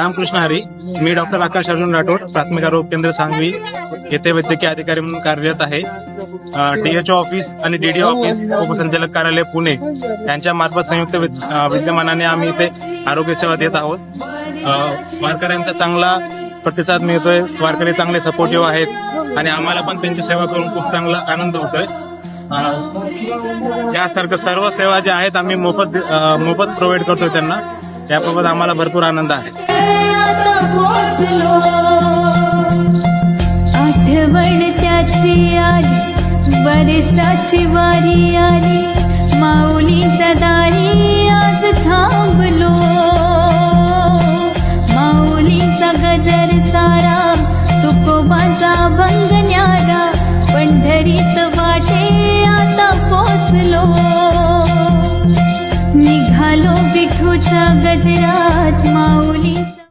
रामकृष्ण हरी मी डॉक्टर आकाश अर्जुन राठोड प्राथमिक आरोग्य केंद्र सांगवी येथे वैद्यकीय अधिकारी म्हणून कार्यरत आहे. डीएचओ ऑफिस आणि डीडीओ ऑफिस उपसंचालक कार्यालय पुणे यांच्या मार्फत संयुक्त विद्यमानाने आम्ही इथे आरोग्य सेवा देत आहोत. वारकऱ्यांचा चांगला प्रतिसाद मिळतोय वारकरी चांगले सपोर्टिव्ह आहेत आणि आम्हाला पण त्यांची सेवा करून खूप चांगला आनंद होतोय. यासारखं सर्व सेवा ज्या आहेत आम्ही मोफत मोफत प्रोव्हाइड करतोय त्यांना. त्याबाबत आम्हाला भरपूर आनंद आहे. वारी आली माऊलीच्या दारी आज थांबलो. माऊलीचा गजर सारा तुकोबाचा बंग न्यारा पंढरीत कालो बिठू छ गजरा